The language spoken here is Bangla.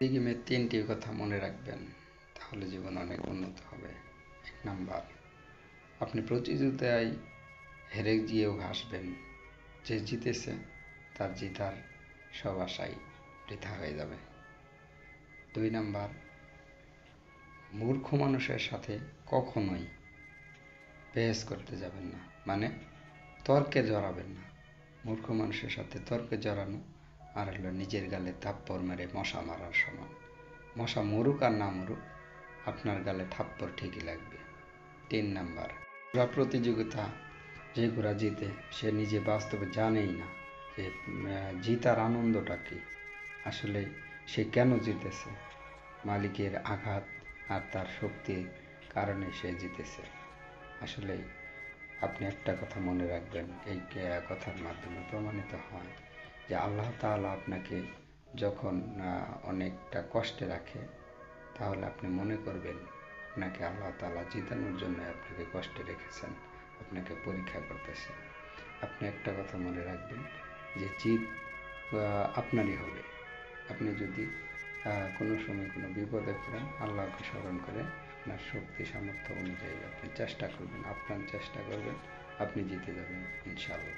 এই গেমে তিনটি কথা মনে রাখবেন, তাহলে জীবন অনেক উন্নত হবে। এক নাম্বার, আপনি প্রতিযোগিতায় হেরে গিয়েও হাসবেন। যে জিতেছে, তার জিতার সব আশাই বৃথা হয়ে যাবে। দুই নাম্বার, মূর্খ মানুষের সাথে কখনোই বেহেস করতে যাবেন না। মানে তর্কে জড়াবেন না। মূর্খ মানুষের সাথে তর্কে জড়ানো আর হলো নিজের গালে থাপ্পড় মেরে মশা মারার সমান। মশা মরুক আর না মরুক, আপনার গালে থাপ্পড় ঠিকই লাগবে। তিন নাম্বার, ঘোড়া প্রতিযোগিতা যে ঘোড়া জিতে, সে নিজে বাস্তবে জানেই না যে জিতার আনন্দটা কী। আসলে সে কেন জিতেছে? মালিকের আঘাত আর তার শক্তির কারণে সে জিতেছে। আসলে আপনি একটা কথা মনে রাখবেন, এই কথার মাধ্যমে প্রমাণিত হয় যে আল্লাহ তাআলা আপনাকে যখন অনেকটা কষ্টে রাখে, তাহলে আপনি মনে করবেন আপনাকে আল্লাহ তাআলা জিতানোর জন্য আপনাকে কষ্টে রেখেছেন, আপনাকে পরীক্ষা করতেছেন আপনি একটা কথা মনে রাখবেন যে জিত আপনারই হবে। আপনি যদি কোনো সময় কোনো বিপদে পড়েন, আল্লাহকে স্মরণ করে আপনার শক্তি, সামর্থ্য অনুযায়ী আপনি চেষ্টা করবেন আপনার চেষ্টা করবেন, আপনি জিতে যাবেন, ইনশাআল্লাহ।